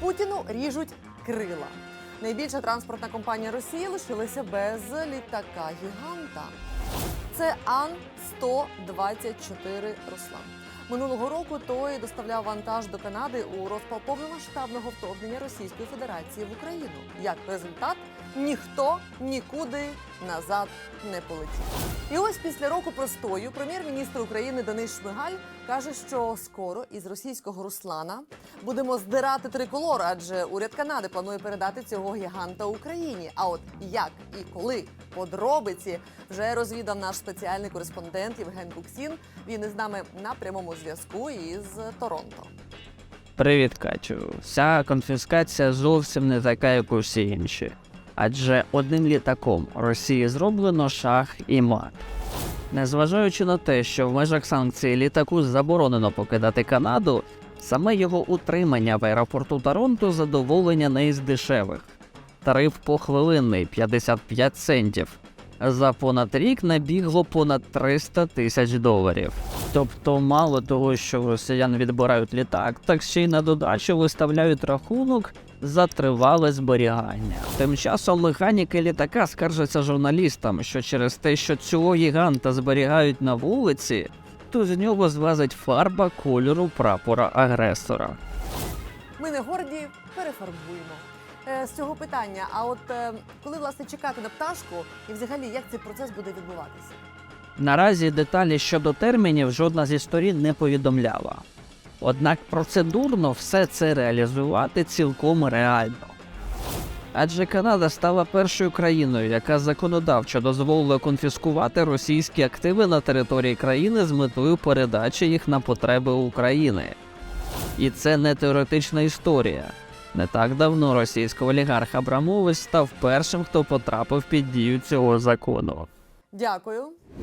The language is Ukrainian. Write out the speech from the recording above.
Путіну ріжуть крила. Найбільша транспортна компанія Росії лишилася без літака гіганта. Це Ан 124 Руслан. Минулого року той доставляв вантаж до Канади у розпал повномасштабного вторгнення Російської Федерації в Україну. Як результат, ніхто нікуди назад не полетів. І ось після року простою прем'єр-міністр України Денис Шмигаль каже, що скоро із російського Руслана будемо здирати триколор, адже уряд Канади планує передати цього гіганта Україні. А от як і коли подробиці вже розвідав наш спеціальний кореспондент Євген Куксін. Він із нами на прямому зв'язку із Торонто. Привіт, Катю. Ця конфіскація зовсім не така, як усі інші. Адже одним літаком Росії зроблено шах і мат. Незважаючи на те, що в межах санкцій літаку заборонено покидати Канаду, саме його утримання в аеропорту Торонто задоволення не із дешевих. Тариф похвилинний 55 центів. За понад рік набігло понад 300 тисяч доларів. Тобто, мало того, що росіян відбирають літак, так ще й на додачу виставляють рахунок за тривале зберігання. Тим часом механіки літака скаржаться журналістам, що через те, що цього гіганта зберігають на вулиці, то з нього злазить фарба кольору прапора агресора. Ми не горді, перефарбуємо. Е, З цього питання. А от е, коли власне чекати на пташку, і взагалі як цей процес буде відбуватися? Наразі деталі щодо термінів жодна зі сторін не повідомляла. Однак процедурно все це реалізувати цілком реально. Адже Канада стала першою країною, яка законодавчо дозволила конфіскувати російські активи на території країни з метою передачі їх на потреби України. І це не теоретична історія. Не так давно російський олігарх Абрамович став першим, хто потрапив під дію цього закону. Дякую.